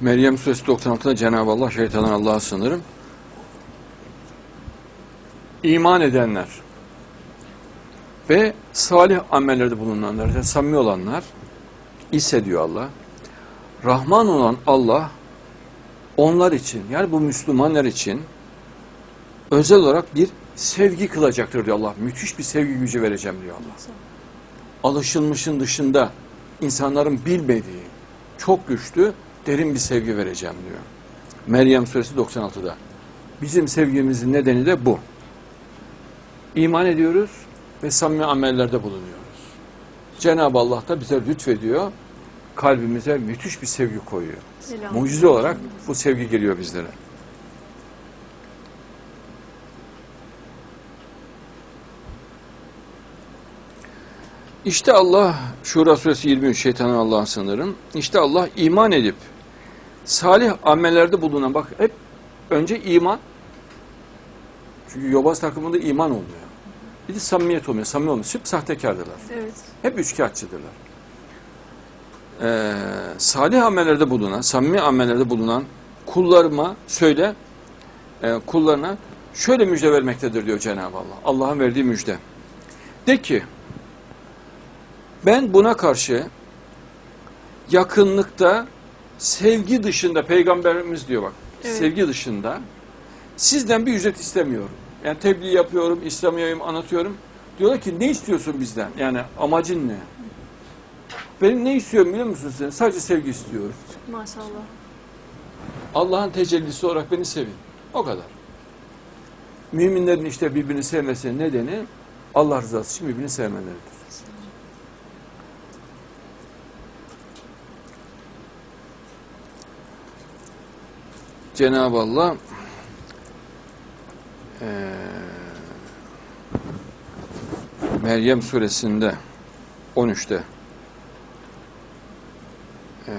Meryem suresi 96'da Cenab-ı Allah şeytandan Allah'a sınırım. İman edenler ve salih amellerde bulunanlar, yani samimi olanlar ise diyor Allah. Rahman olan Allah onlar için yani bu Müslümanlar için özel olarak bir sevgi kılacaktır diyor Allah. Müthiş bir sevgi gücü vereceğim diyor Allah. Alışılmışın dışında insanların bilmediği çok güçlü derin bir sevgi vereceğim diyor. Meryem suresi 96'da. Bizim sevgimizin nedeni de bu. İman ediyoruz ve samimi amellerde bulunuyoruz. Cenab-ı Allah da bize lütfediyor. Kalbimize müthiş bir sevgi koyuyor. Selam. Mucize olarak bu sevgi geliyor bizlere. İşte Allah, Şura suresi 23, şeytanın Allah'ın sınırım. İşte Allah iman edip salih amellerde bulunan, bak hep önce iman. Çünkü yobaz takımında iman olmuyor. Bir de samimiyet olmuyor, samimi olmuyor. Hep sahtekardılar. Evet. Hep üçkağıtçıdırlar. Ee, salih amellerde bulunan, samimi amellerde bulunan kullarıma söyle, e, kullarına şöyle müjde vermektedir diyor Cenab-ı Allah. Allah'ın verdiği müjde. De ki, ben buna karşı yakınlıkta sevgi dışında, peygamberimiz diyor bak, Evet. sevgi dışında sizden bir ücret istemiyorum. Yani tebliğ yapıyorum, İslamiyet'i anlatıyorum. Diyorlar ki ne istiyorsun bizden? Yani amacın ne? Benim ne istiyorum biliyor musun sen? Sadece sevgi istiyorum. Maşallah. Allah'ın tecellisi olarak beni sevin. O kadar. Müminlerin işte birbirini sevmesinin nedeni Allah rızası için birbirini sevmeleridir. Cenab-ı Allah eee, Meryem suresinde 13'te eee